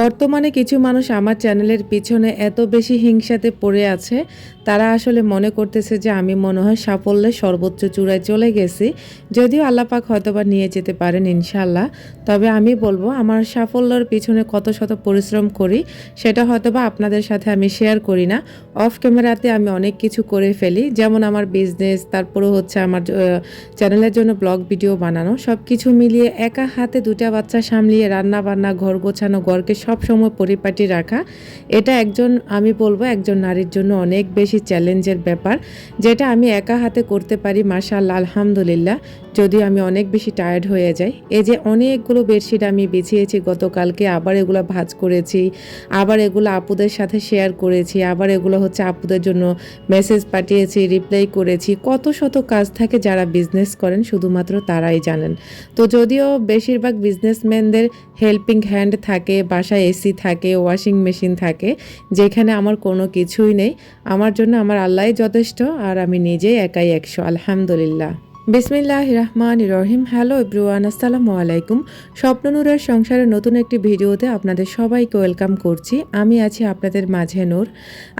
বর্তমানে কিছু মানুষ আমার চ্যানেলের পিছনে এত বেশি হিংসাতে পড়ে আছে, তারা আসলে মনে করতেছে যে আমি মনে হয় সাফল্যের সর্বোচ্চ চূড়ায় চলে গেছি। যদিও আল্লাপাক হয়তোবা নিয়ে যেতে পারেন ইনশাল্লাহ তবে আমি বলব, আমার সাফল্যের পিছনে কত শত পরিশ্রম করি, সেটা হয়তোবা আপনাদের সাথে আমি শেয়ার করি না। অফ ক্যামেরাতে আমি অনেক কিছু করে ফেলি, যেমন আমার বিজনেস তারপরে হচ্ছে আমার চ্যানেলের জন্য ব্লগ ভিডিও বানানো সব কিছু মিলিয়ে একা হাতে দুটা বাচ্চা সামলিয়ে রান্না বান্না ঘর গোছানো, ঘরকে সব সময় পরিপাটি রাখা। এটা একজন, আমি বলব একজন নারীর জন্য অনেক বেশি চ্যালেঞ্জের ব্যাপার, যেটা আমি একা হাতে করতে পারি মার্শাল আলহামদুলিল্লাহ। যদিও আমি অনেক বেশি টায়ার্ড হয়ে যাই। এই যে অনেকগুলো বেডশিট আমি বিছিয়েছি, গতকালকে আবার এগুলো ভাজ করেছি, আবার এগুলো আপুদের সাথে শেয়ার করেছি, আবার এগুলো হচ্ছে আপুদের জন্য মেসেজ পাঠিয়েছি রিপ্লাই করেছি। কত শত কাজ থাকে যারা বিজনেস করেন, শুধুমাত্র তারাই জানেন। তো যদিও বেশিরভাগ বিজনেসম্যানদের হেল্পিং হ্যান্ড থাকে, বাসায় এসি থাকে ওয়াশিং মেশিন থাকে, যেখানে আমার কোনো কিছুই নেই। আমার জন্য আমার আল্লাহই যথেষ্ট, আর আমি নিজেই একাই একশো, আলহামদুলিল্লাহ। বিসমিল্লাহ রহমান রহিম হ্যালো এভরিওয়ান, আসসালামু আলাইকুম। স্বপ্ননূরের সংসারের নতুন একটি ভিডিওতে আপনাদের সবাইকে ওয়েলকাম করছি। আমি আছি আপনাদের মাঝে নূর।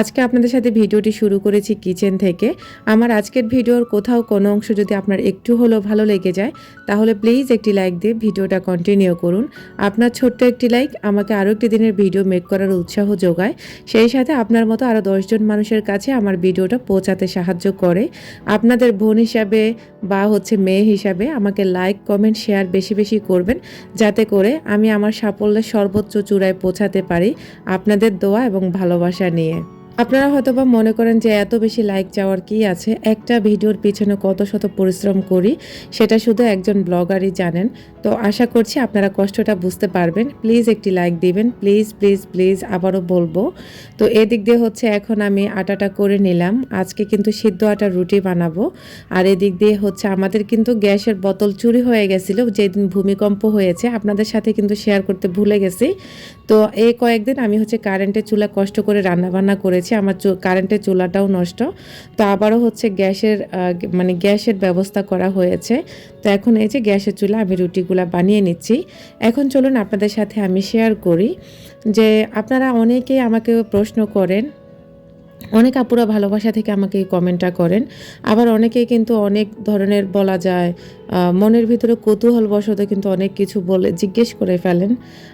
আজকে আপনাদের সাথে ভিডিওটি শুরু করেছি কিচেন থেকে। আমার আজকের ভিডিওর কোথাও কোনো অংশ যদি আপনার একটু হলেও ভালো লেগে যায়, তাহলে প্লিজ একটি লাইক দিয়ে ভিডিওটা কন্টিনিউ করুন। আপনার ছোট্ট একটি লাইক আমাকে আরও একটি দিনের ভিডিও মেক করার উৎসাহ যোগায়। সেই সাথে আপনার মতো আরও দশজন মানুষের কাছে আমার ভিডিওটা পৌঁছাতে সাহায্য করে। আপনাদের বোন হিসাবে বা হচ্ছে মেয়ে হিসাবে আমাকে লাইক কমেন্ট শেয়ার বেশি বেশি করবেন, যাতে করে আমি আমার সাফল্যের সর্বোচ্চ চূড়ায় পৌঁছাতে পারি আপনাদের দোয়া এবং ভালোবাসা নিয়ে। আপনারা হয়তো বা মনে করেন যে এত বেশি লাইক চাওয়ার কি আছে? একটা ভিডিওর পিছনে কত শত পরিশ্রম করি, সেটা শুধু একজন ব্লগারই জানেন। তো আশা করছি আপনারা কষ্টটা বুঝতে পারবেন। প্লিজ একটি লাইক দিবেন। প্লিজ প্লিজ প্লিজ আবারও বলব। তো এদিক দিয়ে হচ্ছে এখন আমি আটাটা করে নিলাম। আজকে কিন্তু সিদ্ধ আটার রুটি বানাবো। আর এদিক দিয়ে হচ্ছে আমাদের কিন্তু গ্যাসের বোতল চুরি হয়ে গেছিল। যেদিন ভূমিকম্প হয়েছে, আপনাদের সাথে কিন্তু শেয়ার করতে ভুলে গেছি। তো এই কয়েকদিন আমি হচ্ছে কারেন্টের চুলা কষ্ট করে রান্না বান্না করেছি আমার কারেন্টের চুলাটাও নষ্ট। তো আবারও হচ্ছে গ্যাসের মানে গ্যাসের ব্যবস্থা করা হয়েছে। তো এখন এই যে গ্যাসের চুলা, আমি রুটিগুলা বানিয়ে নিচ্ছি। এখন চলুন আপনাদের সাথে আমি শেয়ার করি যে আপনারা অনেকেই আমাকে প্রশ্ন করেন, অনেক আপুরা ভালোবাসা থেকে আমাকে কমেন্টটা করেন। আবার অনেকেই কিন্তু অনেক ধরনের বলা যায় মনের ভিতরে কৌতূহল বশত কিন্তু অনেক কিছু বলে জিজ্ঞেস করে ফেলেন।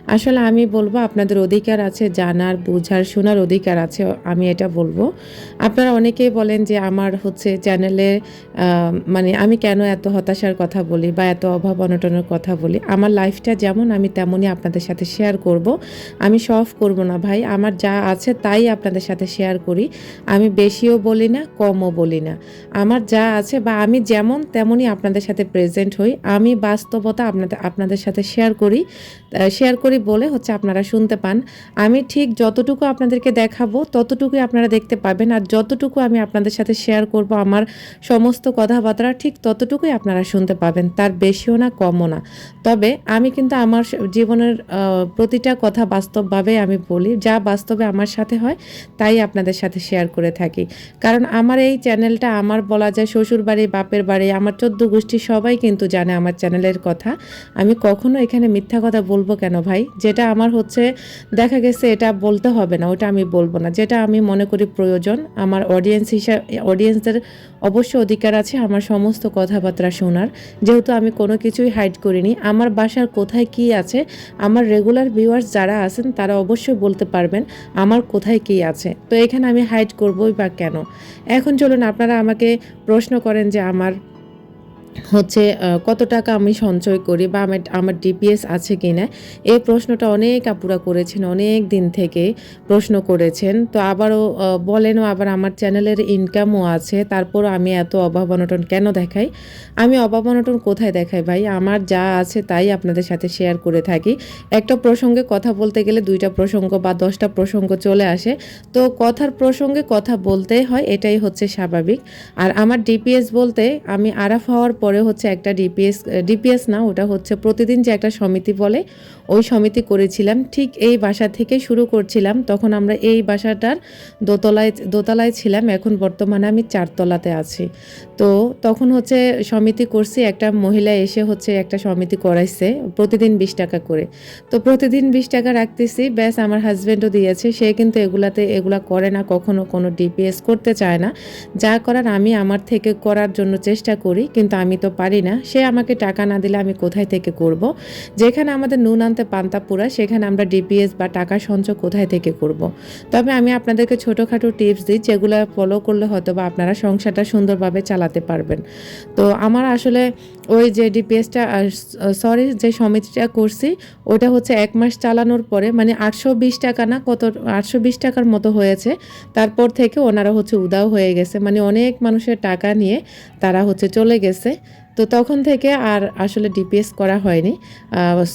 আসলে আমি বলব, আপনাদের অধিকার আছে, জানার, বোঝার, শোনার অধিকার আছে, আমি এটা বলব। আপনারা অনেকেই বলেন যে আমার হচ্ছে চ্যানেলে মানে আমি কেন এত হতাশার কথা বলি বা এত অভাব অনটনের কথা বলি? আমার লাইফটা যেমন, আমি তেমনই আপনাদের সাথে শেয়ার করব। আমি সফ করব না ভাই, আমার যা আছে তাই আপনাদের সাথে শেয়ার করি। আমি বেশিও বলি না, কমও বলি না। আমার যা আছে বা আমি যেমন, তেমনই আপনাদের সাথে প্রেজেন্ট হই, আমি বাস্তবতা আপনাদের আপনাদের সাথে শেয়ার করি। শেয়ার করি বলে হচ্ছে আপনারা শুনতে পান। আমি ঠিক যতটুকু আপনাদেরকে দেখাবো, ততটুকুই আপনারা দেখতে পাবেন। আর যতটুকু আমি আপনাদের সাথে শেয়ার করব, আমার সমস্ত কথাবার্তা ঠিক ততটুকুই আপনারা শুনতে পাবেন। তার বেশিও না, কমও না। তবে আমি কিন্তু আমার জীবনের প্রতিটা কথা বাস্তবভাবে আমি বলি। যা বাস্তবে আমার সাথে হয়, তাই আপনাদের সাথে শেয়ার করে থাকি। কারণ আমার এই চ্যানেলটা আমার বলা যায় শ্বশুর বাড়ি বাপের বাড়ি, আমার চোদ্দ গোষ্ঠী সবাই কিন্তু জানে আমার চ্যানেলের কথা। আমি কখনো এখানে মিথ্যা কথা বলব কেন ভাই? যেটা আমার হচ্ছে, দেখা গেছে এটা বলতে হবে না, ওটা আমি বলব না। যেটা আমি মনে করি প্রয়োজন, আমার অডিয়েন্স হিসাবে অডিয়েন্সদের অবশ্য অধিকার আছে আমার সমস্ত কথাবার্তা শোনার। যেহেতু আমি কোনো কিছুই হাইড করিনি, আমার বাসার কোথায় কি আছে, আমার রেগুলার ভিউয়ার্স যারা আছেন তারা অবশ্যই বলতে পারবেন আমার কোথায় কি আছে। তো এখানে আমি হাইড করবই বা কেন? এখন চলুন আপনারা আমাকে প্রশ্ন করেন যে আমার হচ্ছে কত টাকা আমি সঞ্চয় করি বা আমার আমার ডিপিএস আছে কি না এই প্রশ্নটা অনেক আপুরা করেছেন, অনেক দিন থেকে প্রশ্ন করেছেন। তো আবারও বলেনও আবার আমার চ্যানেলের ইনকামও আছে, তারপরও আমি এত অভাব অনটন কেন দেখাই? আমি অভাব অনটন কোথায় দেখাই ভাই? আমার যা আছে তাই আপনাদের সাথে শেয়ার করে থাকি। একটা প্রসঙ্গে কথা বলতে গেলে দুইটা প্রসঙ্গ বা দশটা প্রসঙ্গ চলে আসে। তো কথার প্রসঙ্গে কথা বলতেই হয়, এটাই হচ্ছে স্বাভাবিক। আর আমার ডিপিএস বলতে আমি আরাফ হওয়ার পরে হচ্ছে একটা ডিপিএস ডিপিএস না, ওটা হচ্ছে প্রতিদিন যে একটা সমিতি বলে, ওই সমিতি করেছিলাম। ঠিক এই বাসা থেকে শুরু করছিলাম, তখন আমরা এই বাসাটার দোতলায় দোতলায় ছিলাম, এখন বর্তমানে আমি চারতলাতে আছি। তো তখন হচ্ছে সমিতি করছি, একটা মহিলা এসে হচ্ছে একটা সমিতি করাইছে, প্রতিদিন বিশ টাকা করে। তো প্রতিদিন বিশ টাকা রাখতেছি, ব্যাস আমার হাজব্যান্ডও দিয়েছে, সে কিন্তু এগুলাতে, এগুলা করে না, কখনো কোনো ডিপিএস করতে চায় না। যা করার আমি আমার থেকে করার জন্য চেষ্টা করি, কিন্তু আমি তো পারি না। সে আমাকে টাকা না দিলে আমি কোথায় থেকে করব। যেখানে আমাদের নুন আনতে পান্তা পুরা সেখানে আমরা ডিপিএস বা টাকা সঞ্চয় কোথায় থেকে করব। তবে আমি আপনাদেরকে ছোটোখাটো টিপস দিই, যেগুলো ফলো করলে হয়তো বা আপনারা সংসারটা সুন্দরভাবে চালাতে পারবেন। তো আমার আসলে ওই যে ডিপিএসটা সরি যে সমিতিটা করছি, ওটা হচ্ছে এক মাস চালানোর পরে মানে আটশো বিশ টাকা না, কত, আটশো বিশ টাকার মতো হয়েছে। তারপর থেকে ওনারা হচ্ছে উদাও হয়ে গেছে। মানে অনেক মানুষের টাকা নিয়ে তারা হচ্ছে চলে গেছে। তো তখন থেকে আর আসলে ডিপিএস করা হয়নি।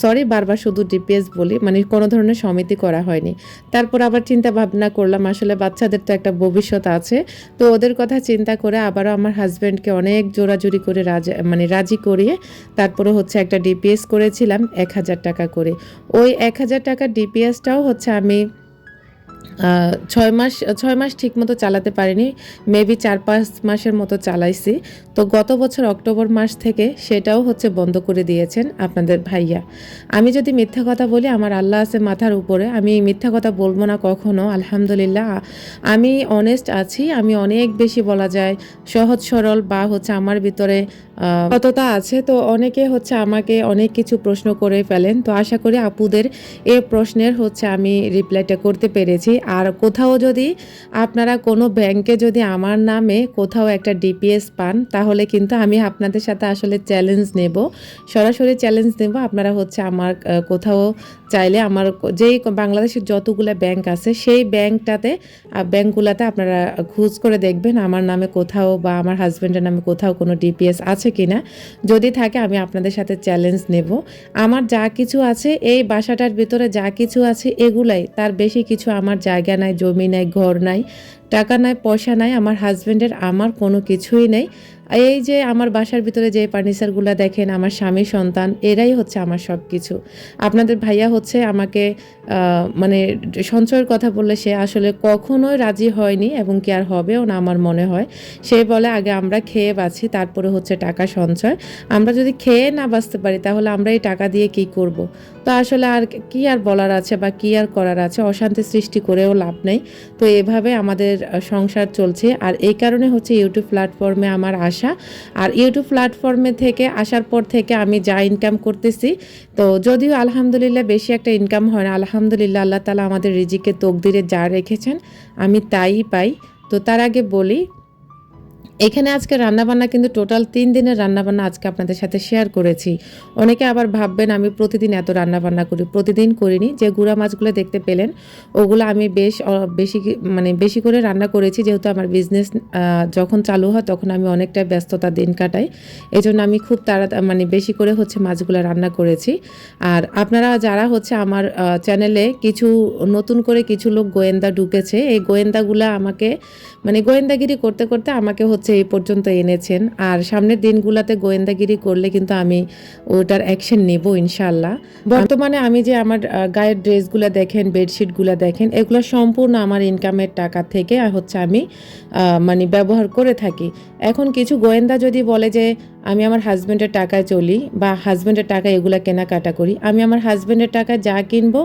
সরি বারবার শুধু ডিপিএস বলি মানে কোনো ধরনের সমিতি করা হয়নি। তারপর আবার চিন্তা ভাবনা করলাম, আসলে বাচ্চাদের তো একটা ভবিষ্যৎ আছে। তো ওদের কথা চিন্তা করে আবারও আমার হাজব্যান্ডকে অনেক জোরাজুরি করে রাজা মানে রাজি করিয়ে তারপরে হচ্ছে একটা ডিপিএস করেছিলাম, এক হাজার টাকা করে। ওই এক হাজার টাকার ডিপিএসটাও হচ্ছে আমি ছয় মাস ছয় মাস ঠিক মতো চালাতে পারিনি। মেবি চার পাঁচ মাসের মতো চালাইছি। তো গত বছর অক্টোবর মাস থেকে সেটাও হচ্ছে বন্ধ করে দিয়েছেন আপনাদের ভাইয়া। আমি যদি মিথ্যা কথা বলি, আমার আল্লাহ আছে মাথার উপরে। আমি মিথ্যা কথা বলব না কখনো, আলহামদুলিল্লাহ। আমি অনেস্ট আছি, আমি অনেক বেশি বলা যায় সহজ, সরল বা হচ্ছে আমার ভিতরে সততা আছে। তো অনেকে হচ্ছে আমাকে অনেক কিছু প্রশ্ন করে ফেলেন। তো আশা করি আপুদের এ প্রশ্নের হচ্ছে আমি রিপ্লাইটা করতে পেরেছি। আর কোথাও যদি আপনারা কোনো ব্যাংকে যদি আমার নামে কোথাও একটা ডিপিএস পান, তাহলে কিন্তু আমি আপনাদের সাথে আসলে চ্যালেঞ্জ নেব। সরাসরি চ্যালেঞ্জ নেব, আপনারা হচ্ছে আমার কোথাও চাইলে আমার যেই বাংলাদেশের যতগুলো ব্যাংক আছে, সেই ব্যাংকটাতে ব্যাংকগুলোতে আপনারা খোঁজ করে দেখবেন আমার নামে কোথাও বা আমার হাজব্যান্ডের নামে কোথাও কোনো ডিপিএস আছে কিনা। যদি থাকে আমি আপনাদের সাথে চ্যালেঞ্জ নেব। আমার যা কিছু আছে, এই বাসাটার ভিতরে যা কিছু আছে, এগুলাই, তার বেশি কিছু আমার জায়গা নাই, জমি নাই, ঘর নাই, টাকা নাই, পয়সা নাই, আমার হাজব্যান্ডের আমার কোনো কিছুই নেই। এই যে আমার বাসার ভিতরে যে ফার্নিচারগুলো দেখেন, আমার স্বামী, সন্তান, এরাই হচ্ছে আমার সব কিছু আপনাদের ভাইয়া হচ্ছে আমাকে মানে সঞ্চয়ের কথা বললে সে আসলে কখনোই রাজি হয়নি এবং কি আর হবেও না আমার মনে হয়। সে বলে, আগে আমরা খেয়ে বাঁচি, তারপরে হচ্ছে টাকা সঞ্চয়। আমরা যদি খেয়ে না বাঁচতে পারি, তাহলে আমরা এই টাকা দিয়ে কি করব। তো আসলে আর কি আর বলার আছে বা কি আর করার আছে, অশান্তি সৃষ্টি করেও লাভ নেই। তো এভাবে আমাদের সংসার চলছে। আর এই কারণে হচ্ছে ইউটিউব প্ল্যাটফর্মে আমার আসা আর ইউটিউব প্ল্যাটফর্মে থেকে আসার পর থেকে আমি যা ইনকাম করতেছি, তো যদিও আলহামদুলিল্লাহ বেশি একটা ইনকাম হয় না, আলহামদুলিল্লাহ আল্লাহ তালা আমাদের রিজিকে তকদিরে যা রেখেছেন, আমি তাই পাই। তো তার আগে বলি এখানে আজকে রান্নাবান্না কিন্তু টোটাল তিন দিনের রান্নাবান্না আজকে আপনাদের সাথে শেয়ার করেছি। অনেকে আবার ভাববেন, আমি প্রতিদিন এত রান্নাবান্না করি, প্রতিদিন করিনি। যে গুঁড়া মাছগুলো দেখতে পেলেন, ওগুলো আমি বেশ বেশি মানে বেশি করে রান্না করেছি। যেহেতু আমার বিজনেস যখন চালু হয়, তখন আমি অনেকটা ব্যস্ততা দিন কাটাই। এই জন্য আমি খুব তাড়া মানে বেশি করে হচ্ছে মাছগুলো রান্না করেছি। আর আপনারা যারা হচ্ছে আমার চ্যানেলে কিছু নতুন করে কিছু লোক গোয়েন্দা ঢুকেছে, এই গোয়েন্দাগুলো আমাকে মানে গোয়েন্দাগিরি করতে করতে আমাকে হচ্ছে এই পর্যন্ত এনেছেন। আর সামনের দিনগুলোতে গোয়েন্দাগিরি করলে কিন্তু আমি ওটার অ্যাকশন নেব ইনশাল্লাহ বর্তমানে আমি যে আমার গায়ের ড্রেসগুলো দেখেন, বেডশিটগুলো দেখেন, এগুলো সম্পূর্ণ আমার ইনকামের টাকা থেকে হচ্ছে আমি মানে ব্যবহার করে থাকি। এখন কিছু গোয়েন্দা যদি বলে যে আমি আমার হাজব্যান্ডের টাকায় চলি বা হাজব্যান্ডের টাকা এগুলো কেনাকাটা করি, আমি আমার হাজব্যান্ডের টাকায় যা কিনবো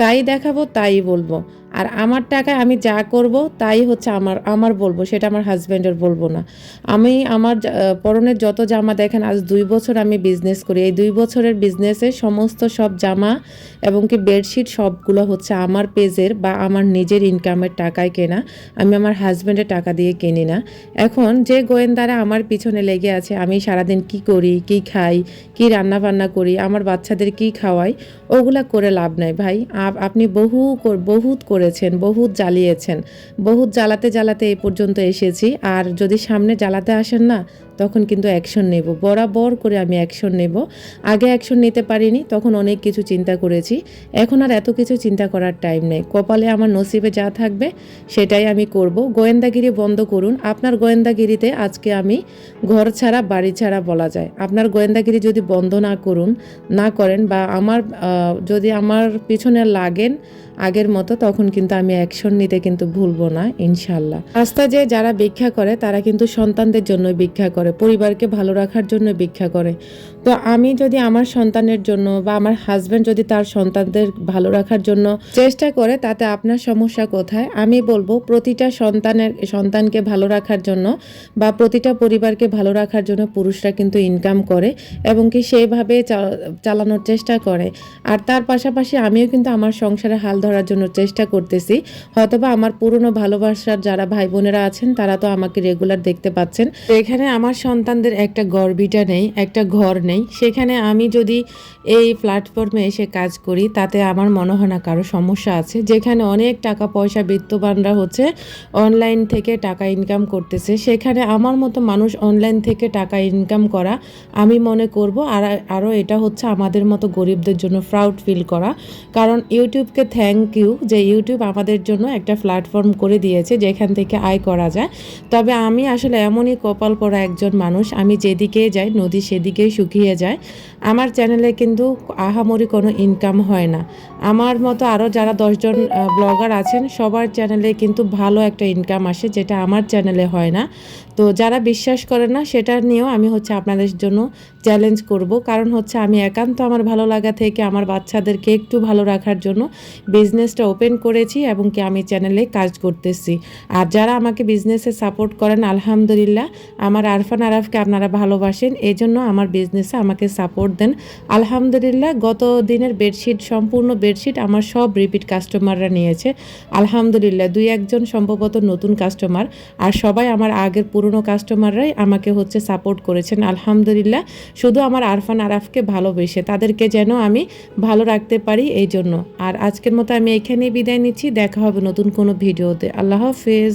তাই দেখাবো, তাই বলব। আর আমার টাকায় আমি যা করব তাই হচ্ছে আমার আমার বলব, সেটা আমার হাজব্যান্ডের বলব না। আমি আমার পরনের যত জামা দেখেন, আজ দুই বছর আমি বিজনেস করি। এই দুই বছরের বিজনেসে সমস্ত সব জামা এবং কি বেডশিট সবগুলো হচ্ছে আমার পেজের বা আমার নিজের ইনকামের টাকায় কেনা, আমি আমার হাজব্যান্ডের টাকা দিয়ে কিনি না। এখন যে গোয়েন্দারা আমার পিছনে লেগে আছে, আমি সারাদিন কি করি, কি খাই, কি রান্না বান্না করি, আমার বাচ্চাদের কি খাওয়াই, ওগুলা করে লাভ নাই ভাই। আপনি বহু বহুত করেছেন, বহুত জ্বালিয়েছেন। বহুত জ্বালাতে জ্বালাতে এই পর্যন্ত এসেছি। আর যদি সামনে জ্বালাতে আসেন না তখন কিন্তু অ্যাকশন নেব। বরাবর করে আমি অ্যাকশন নেব। আগে অ্যাকশন নিতে পারিনি, তখন অনেক কিছু চিন্তা করেছি। এখন আর এত কিছু চিন্তা করার টাইম নেই। কপালে আমার নসিবে যা থাকবে, সেটাই আমি করব। গোয়েন্দাগিরি বন্ধ করুন। আপনার গোয়েন্দাগিরিতে আজকে আমি ঘর ছাড়া, বাড়ি ছাড়া বলা যায়। আপনার গোয়েন্দাগিরি যদি বন্ধ না করুন, না করেন বা আমার যদি আমার পিছনে লাগেন আগের মতো, তখন কিন্তু আমি অ্যাকশন নিতে কিন্তু ভুলবো না ইনশাল্লাহ রাস্তা যে যারা ভিক্ষা করে, তারা কিন্তু সন্তানদের জন্য ভিক্ষা করে, পরিবারকে ভালো রাখার জন্য ভিক্ষা করে। তো আমি যদি আমার সন্তানের জন্য বা আমার হাজব্যান্ড যদি তার সন্তানদের ভালো রাখার জন্য চেষ্টা করে, তাতে আপনার সমস্যা কোথায়? আমি বলব, প্রতিটা সন্তানের, সন্তানকে ভালো রাখার জন্য বা প্রতিটা পরিবারকে ভালো রাখার জন্য পুরুষরা কিন্তু ইনকাম করে এবং কি সেইভাবে চালানোর চেষ্টা করে। আর তার পাশাপাশি আমিও কিন্তু আমার সংসারে হাল ধরার জন্য চেষ্টা করতেছি। হয়তোবা আমার পুরনো ভালোবাসার যারা ভাই বোনেরা আছেন, তারা তো আমাকে রেগুলার দেখতে পাচ্ছেন। এখানে আমার সন্তানদের একটা গর্বিটা নেই, একটা ঘর নেই। সেখানে আমি যদি এই প্ল্যাটফর্মে এসে কাজ করি, তাতে আমার মনে হয় না কারও সমস্যা আছে। যেখানে অনেক টাকা পয়সা বিত্তবানরা হচ্ছে অনলাইন থেকে টাকা ইনকাম করতেছে। সেখানে আমার মতো মানুষ অনলাইন থেকে টাকা ইনকাম করা আমি মনে করব, আর আরও এটা হচ্ছে আমাদের মতো গরিবদের জন্য প্রাউড ফিল করা। কারণ ইউটিউবকে থ্যাংক ইউ যে ইউটিউব আমাদের জন্য একটা প্ল্যাটফর্ম করে দিয়েছে যেখান থেকে আয় করা যায়। তবে আমি আসলে এমনই কপাল পড়া একজন মানুষ, আমি যেদিকে যাই নদী সেদিকেই শুকিয়ে যায়। আমার চ্যানেলে কিন্তু আহামরি কোনো ইনকাম হয় না। আমার মতো আরও যারা দশজন ব্লগার আছেন, সবার চ্যানেলে কিন্তু ভালো একটা ইনকাম আসে যেটা আমার চ্যানেলে হয় না। তো যারা বিশ্বাস করে না, সেটা নিয়েও আমি হচ্ছে আপনাদের জন্য চ্যালেঞ্জ করব। কারণ হচ্ছে আমি একান্ত আমার ভালো লাগা থেকে, আমার বাচ্চাদেরকে একটু ভালো রাখার জন্য বিজনেসটা ওপেন করেছি এবং কি আমি চ্যানেলে কাজ করতেছি। আর যারা আমাকে বিজনেসে সাপোর্ট করেন, আলহামদুলিল্লাহ, আমার আরফান আরাফকে আপনারা ভালোবাসেন এই জন্য আমার বিজনেসে আমাকে সাপোর্ট দেন। আলহামদুলিল্লাহ, গত দিনের বেডশিট সম্পূর্ণ বেডশিট আমার সব রিপিট কাস্টমাররা নিয়েছে। আলহামদুলিল্লাহ, দুই একজন সম্ভবত নতুন কাস্টমার আর সবাই আমার আগের পুরনো কাস্টমাররাই আমাকে হচ্ছে সাপোর্ট করেছেন। আলহামদুলিল্লাহ, শুধু আমার আরফান আরাফকে ভালোবেসে, তাদেরকে যেন আমি ভালো রাখতে পারি এই জন্য আর আজকের মতো আমি এখানেই বিদায় নিচ্ছি দেখা হবে নতুন কোনো ভিডিওতে। আল্লাহ হাফেজ।